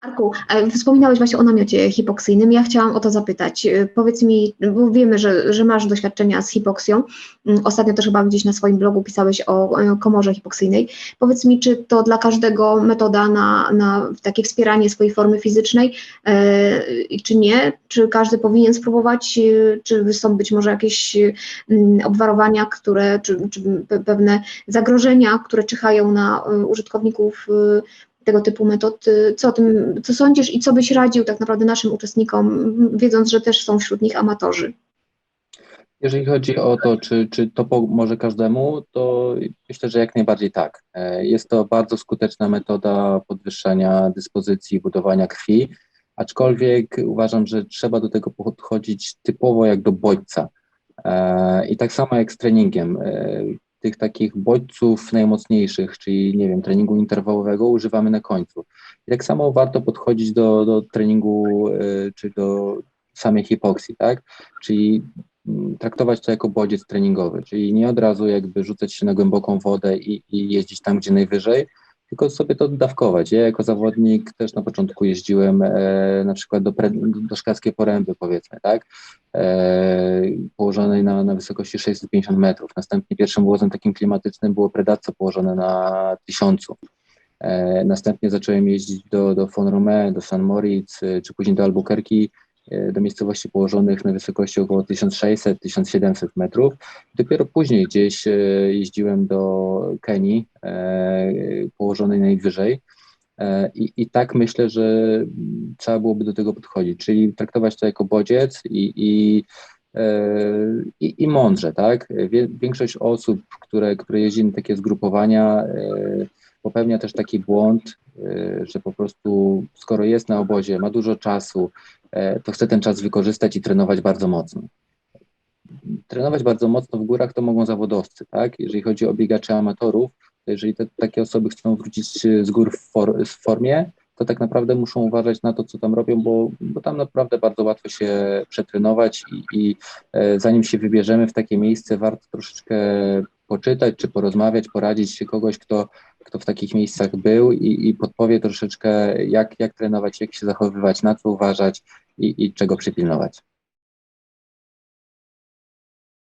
Arku, e, wspominałeś właśnie o namiocie hipoksyjnym. Ja chciałam o to zapytać. E, Powiedz mi, bo wiemy, że, że masz doświadczenia z hipoksją. Mm, Ostatnio też chyba gdzieś na swoim blogu pisałeś o komorze hipoksyjnej. Powiedz mi, czy to dla każdego metoda na, na takie wspieranie swojej formy fizycznej, e, czy nie? Czy każdy powinien spróbować? Czy są być może jakieś mm, obwarowania, które, czy, czy pe- pewne zagrożenia, które czyhają na użytkowników tego typu metod. Y, Co o tym, co sądzisz i co byś radził tak naprawdę naszym uczestnikom, wiedząc, że też są wśród nich amatorzy? Jeżeli chodzi o to, czy, czy to pomoże każdemu, to myślę, że jak najbardziej tak. E, Jest to bardzo skuteczna metoda podwyższania dyspozycji, budowania krwi, aczkolwiek uważam, że trzeba do tego podchodzić typowo jak do bodźca. E, I tak samo jak z treningiem. Tych takich bodźców najmocniejszych, czyli nie wiem, treningu interwałowego używamy na końcu. I tak samo warto podchodzić do, do treningu e, czy do samej hipoksji, tak? Czyli mm, traktować to jako bodziec treningowy, czyli nie od razu jakby rzucać się na głęboką wodę i, i jeździć tam, gdzie najwyżej, tylko sobie to dawkować. Ja jako zawodnik też na początku jeździłem e, na przykład do, pre, do Szklarskiej Poręby powiedzmy, tak, e, położonej na, na wysokości 650 metrów. Następnie pierwszym łozem takim klimatycznym było Predazzo położone na 1000. E, następnie zacząłem jeździć do, do Fon Romé, do San Moritz, e, czy później do Albuquerque, e, do miejscowości położonych na wysokości około 1600-1700 metrów. Dopiero później gdzieś e, jeździłem do Kenii, położonej najwyżej. E, I, I tak myślę, że trzeba byłoby do tego podchodzić, czyli traktować to jako bodziec i, i, e, i, i mądrze, tak? Większość osób, które, które jeździ na takie zgrupowania, e, popełnia też taki błąd, że po prostu skoro jest na obozie, ma dużo czasu, to chce ten czas wykorzystać i trenować bardzo mocno. Trenować bardzo mocno w górach to mogą zawodowcy, tak? Jeżeli chodzi o biegaczy amatorów, to jeżeli te, takie osoby chcą wrócić e, z gór w, for, w formie, to tak naprawdę muszą uważać na to, co tam robią, bo, bo tam naprawdę bardzo łatwo się przetrenować i, i e, zanim się wybierzemy w takie miejsce, warto troszeczkę poczytać, czy porozmawiać, poradzić się kogoś, kto, kto w takich miejscach był i, i podpowie troszeczkę, jak, jak trenować, jak się zachowywać, na co uważać i, i czego przypilnować.